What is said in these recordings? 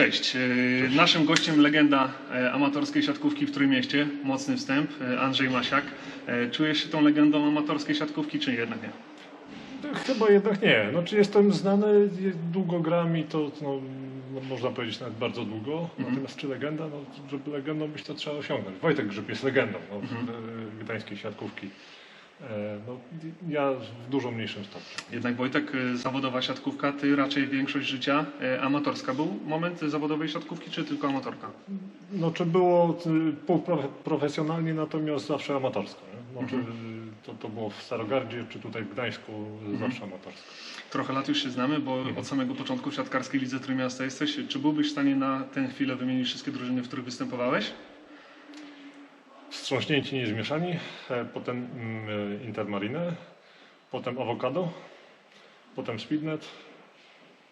Cześć. E, Naszym gościem legenda e, amatorskiej siatkówki w Trójmieście. Mocny wstęp. e, Andrzej Masiak. E, Czujesz się tą legendą amatorskiej siatkówki, czy jednak nie? Chyba jednak nie. No, czy jestem znany, długo gram i to no, no, można powiedzieć nawet bardzo długo. Natomiast czy legenda? No, żeby legendą być, to trzeba osiągnąć. Wojtek Grzyb jest legendą no, w- gdańskiej siatkówki. E, No, ja w dużo mniejszym stopniu. Jednak Wojtek, e, zawodowa siatkówka, ty raczej większość życia e, amatorska. Był moment zawodowej siatkówki, czy tylko amatorka? No, czy było y, półprofesjonalnie, natomiast zawsze amatorsko. Nie? No, czy, to, to było w Starogardzie, czy tutaj w Gdańsku, zawsze amatorsko. Trochę lat już się znamy, bo od samego początku w siatkarskiej lidze Trójmiasta jesteś. Czy byłbyś w stanie na tę chwilę wymienić wszystkie drużyny, w których występowałeś? Wstrząśnięci niezmieszani, e, potem mm, Intermarine, potem Avocado, potem Speednet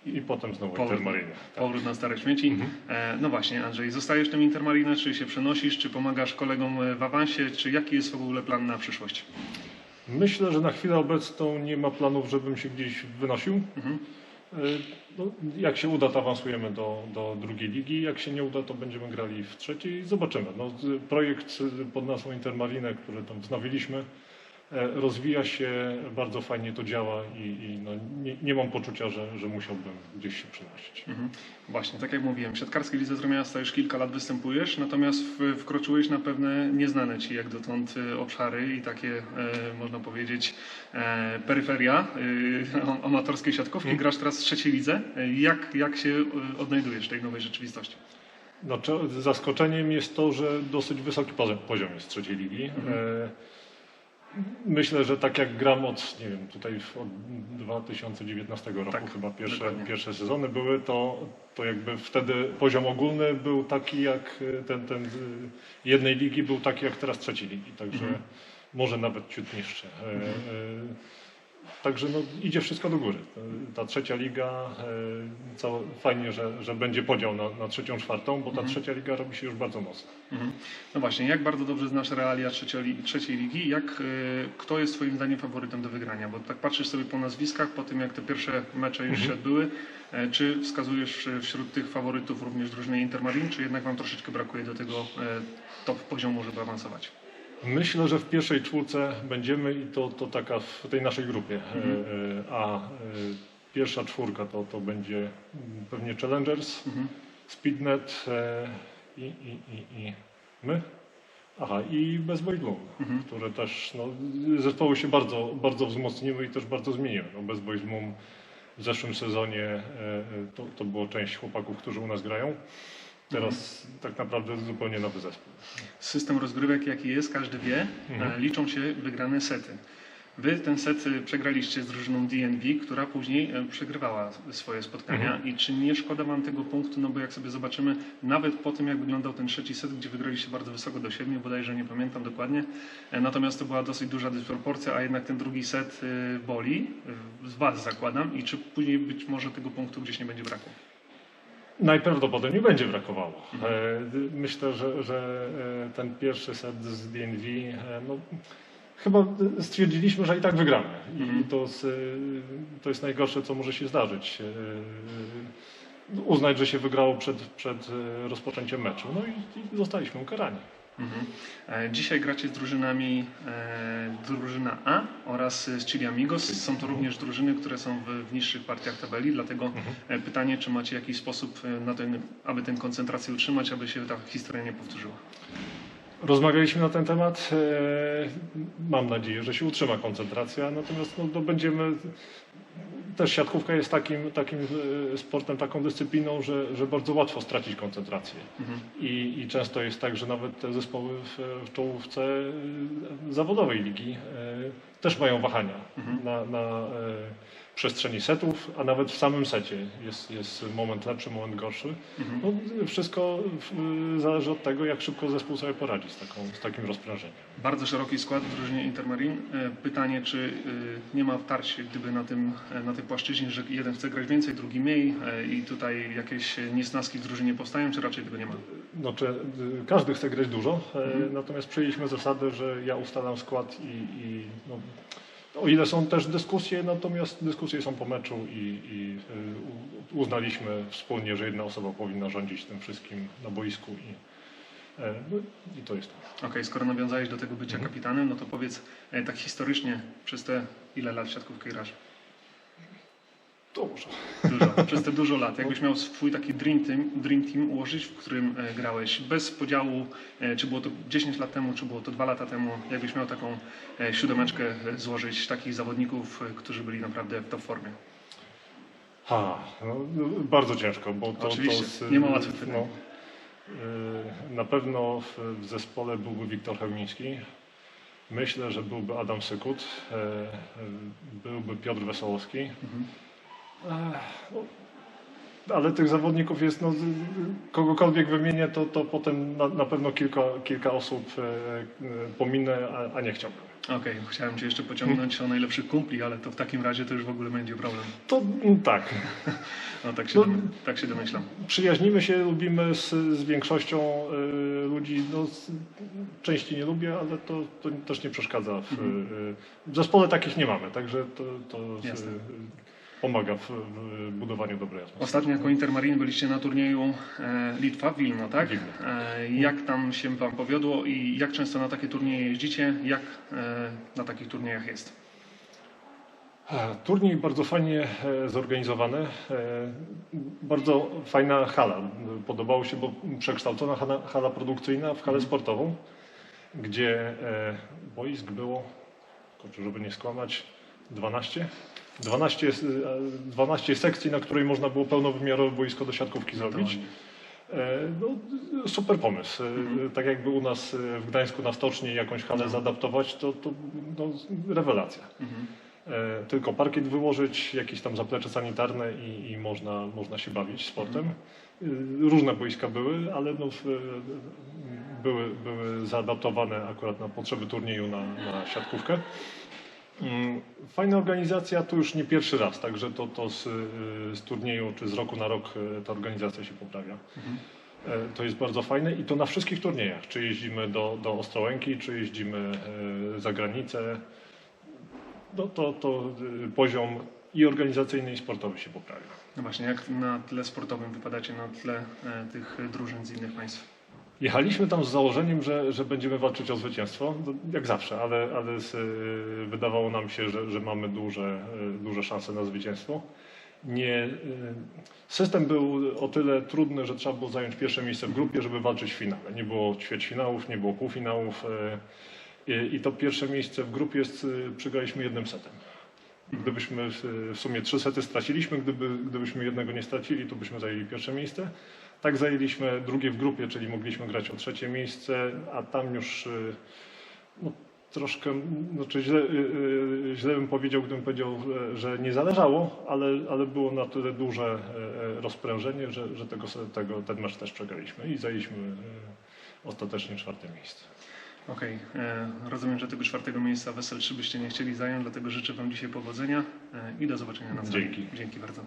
i potem znowu Powrót. Intermarine. Powrót na stare śmieci. E, no właśnie, Andrzej, zostajesz tym Intermarine, czy się przenosisz, czy pomagasz kolegom e, w awansie, czy jaki jest w ogóle plan na przyszłość? Myślę, że na chwilę obecną nie ma planów, żebym się gdzieś wynosił. Mhm. No, jak się uda, to awansujemy do, do drugiej ligi. Jak się nie uda, to będziemy grali w trzeciej. Zobaczymy. No, projekt pod nazwą Intermarine, który tam wznowiliśmy, rozwija się, bardzo fajnie to działa i, i no, nie, nie mam poczucia, że, że musiałbym gdzieś się przenosić. Mhm. Właśnie, tak jak mówiłem, w siatkarskiej lidze Trójmiasta już kilka lat występujesz, natomiast wkroczyłeś na pewne nieznane ci jak dotąd e, obszary i takie, e, można powiedzieć, e, peryferia e, amatorskiej siatkówki. Grasz teraz w trzeciej lidze. E, Jak, jak się e, odnajdujesz w tej nowej rzeczywistości? No, cze- zaskoczeniem jest to, że dosyć wysoki poziom, jest trzeciej ligi. E, myślę, że tak jak gram od, nie wiem, tutaj od 2019 roku Tak, chyba pierwsze, dokładnie. pierwsze sezony były, to, to jakby wtedy poziom ogólny był taki jak e, ten, ten z jednej ligi był taki jak teraz trzeciej ligi, także Mhm. może nawet ciut niższy. E, e, Także no, idzie wszystko do góry. Ta trzecia liga, e, całe, fajnie, że, że będzie podział na, na trzecią, czwartą, bo ta trzecia liga robi się już bardzo mocna. Mhm. No właśnie, jak bardzo dobrze znasz realia trzeciej, trzeciej ligi? Jak, e, kto jest Twoim zdaniem faworytem do wygrania? Bo tak patrzysz sobie po nazwiskach, po tym jak te pierwsze mecze już się odbyły, e, czy wskazujesz wśród tych faworytów również drużynę Intermarin, czy jednak Wam troszeczkę brakuje do tego top poziomu, żeby awansować? Myślę, że w pierwszej czwórce będziemy i to, to taka w tej naszej grupie. E, Mhm. e, A e, pierwsza czwórka to, to będzie mm, pewnie Challengers, Mhm. Speednet i, i, i, i my. Aha, i Best Boy Bloom, Mhm. które też, no, zespoły się bardzo, bardzo wzmocniły i też bardzo zmieniły. No, Boys Bloom w zeszłym sezonie to, to było część chłopaków, którzy u nas grają. Teraz tak naprawdę zupełnie nowy zespół. System rozgrywek jaki jest, każdy wie, Mhm. e, liczą się wygrane sety. Wy ten set e, przegraliście z drużyną DNV, która później e, przegrywała swoje spotkania. Mhm. I czy nie szkoda wam tego punktu? No bo jak sobie zobaczymy, nawet po tym jak wyglądał ten trzeci set, gdzie wygraliście bardzo wysoko do 7, bodajże nie pamiętam dokładnie. Natomiast to była dosyć duża dysproporcja, a jednak ten drugi set boli. Z was zakładam. I czy później być może tego punktu gdzieś nie będzie braku? Najprawdopodobniej będzie brakowało. E, Myślę, że, że e, ten pierwszy set z DNV, e, no, chyba stwierdziliśmy, że i tak wygramy. Mhm. I to, z, to jest najgorsze, co może się zdarzyć. Uznać, że się wygrało przed, przed rozpoczęciem meczu. No i, i zostaliśmy ukarani. Mhm. E, Dzisiaj gracie z drużynami e, drużyna A oraz z Chile Amigos. Są to również drużyny, które są w, w niższych partiach tabeli, dlatego e, pytanie, czy macie jakiś sposób e, na ten, aby tę koncentrację utrzymać, aby się ta historia nie powtórzyła. Rozmawialiśmy na ten temat. Mam nadzieję, że się utrzyma koncentracja, natomiast no, będziemy. Też siatkówka jest takim, takim e, sportem, taką dyscypliną, że, że bardzo łatwo stracić koncentrację. Mhm. I, I często jest tak, że nawet te zespoły w, w czołówce e, zawodowej ligi e, też mają wahania Mhm. na, na przestrzeni setów, a nawet w samym secie jest, jest moment lepszy, moment gorszy. Mhm. No, wszystko w- zależy od tego, jak szybko zespół sobie poradzi z, taką, z takim rozprężeniem. Bardzo szeroki skład w drużynie Intermarin. E, Pytanie, czy e, nie ma wtarć gdyby na, tym, e, na tej płaszczyźnie, że jeden chce grać więcej, drugi mniej e, i tutaj jakieś niesnaski w drużynie powstają, czy raczej tego nie ma? Znaczy, y, każdy chce grać dużo, e, Mhm. natomiast przyjęliśmy zasadę, że ja ustalam skład i, i no, O ile są też dyskusje, natomiast dyskusje są po meczu i, i u- uznaliśmy wspólnie, że jedna osoba powinna rządzić tym wszystkim na boisku i, e, no, i to jest to. Okej, skoro nawiązałeś do tego bycia Mhm. kapitanem, no to powiedz e, tak historycznie przez te ile lat w siatkówkę grasz? Dużo, przez te dużo lat. Jakbyś miał swój taki dream team, dream team ułożyć, w którym e, grałeś bez podziału, e, czy było to 10 lat temu, czy było to 2 lata temu, jakbyś miał taką e, siódemeczkę złożyć takich zawodników, którzy byli naprawdę w top formie. Ha, no, no, bardzo ciężko, bo to, Oczywiście, to z- nie ma łatwych pytań. no, Na pewno w, zespole byłby Wiktor Chełmiński. Myślę, że byłby Adam Sykut, byłby Piotr Wesołowski. Mhm. Ale tych zawodników jest, no, kogokolwiek wymienię, to, to potem na, na pewno kilka, kilka osób e, e, pominę, a, a nie chciałbym. Okej, chciałem Cię jeszcze pociągnąć o najlepszych kumpli, ale to w takim razie to już w ogóle będzie problem. To mm, tak, No tak się, No- dom- tak się domyślam. Przyjaźnimy się, lubimy z, z większością y, ludzi. No, z, części nie lubię, ale to, to też nie przeszkadza. W, Mhm. y, w zespole takich nie mamy, także to, to Jasne. y, pomaga w, budowaniu dobrej atmosfery. Ostatnio jako Intermarin byliście na turnieju e, Litwa, Wilno, tak? Wilno. E, jak tam się Wam powiodło i jak często na takie turnieje jeździcie? Jak e, na takich turniejach jest? Turniej bardzo fajnie zorganizowany. Bardzo fajna hala. Podobało się, bo przekształcona hala, hala produkcyjna w halę sportową, gdzie boisk było, żeby nie skłamać, 12. 12, s- e, 12 sekcji, na której można było pełnowymiarowe boisko do siatkówki zrobić. E, No, super pomysł. E, Mhm. Tak jakby u nas w Gdańsku na Stoczni jakąś halę No. zaadaptować, to, to no, rewelacja. Mhm. Tylko parkiet wyłożyć, jakieś tam zaplecze sanitarne i, i można, można się bawić sportem. E, Różne boiska były, ale no, były, były zaadaptowane akurat na potrzeby turnieju na, na siatkówkę. Mm, Fajna organizacja, tu już nie pierwszy raz, także to, to z, e, z turnieju czy z roku na rok e, ta organizacja się poprawia. Mhm. E, To jest bardzo fajne i to na wszystkich turniejach. Czy jeździmy do, do Ostrołęki, czy jeździmy e, za granicę. No to, to y, poziom i organizacyjny, i sportowy się poprawia. No właśnie, jak na tle sportowym wypadacie na tle e, tych drużyn z innych państw? Jechaliśmy tam z założeniem, że, że będziemy walczyć o zwycięstwo, no, jak zawsze, ale, ale z, y, wydawało nam się, że, że mamy duże, y, duże szanse na zwycięstwo. Nie, y, system był o tyle trudny, że trzeba było zająć pierwsze miejsce w grupie, żeby walczyć w finale. Nie było ćwierćfinałów, nie było półfinałów i- to pierwsze miejsce w grupie jest, przegraliśmy jednym setem. Gdybyśmy w, sumie trzy sety straciliśmy, gdyby, gdybyśmy jednego nie stracili, to byśmy zajęli pierwsze miejsce. Tak zajęliśmy drugie w grupie, czyli mogliśmy grać o trzecie miejsce, a tam już y, no, troszkę, znaczy źle, y, y, źle bym powiedział, gdybym powiedział, że- nie zależało, ale, ale było na tyle duże y, y, rozprężenie, że, że tego, tego, ten mecz też przegraliśmy i zajęliśmy ostatecznie czwarte miejsce. Okej, e, rozumiem, że tego czwartego miejsca w SL3 byście nie chcieli zająć, dlatego życzę Wam dzisiaj powodzenia e, i do zobaczenia na sali. Dzięki. Dzięki bardzo.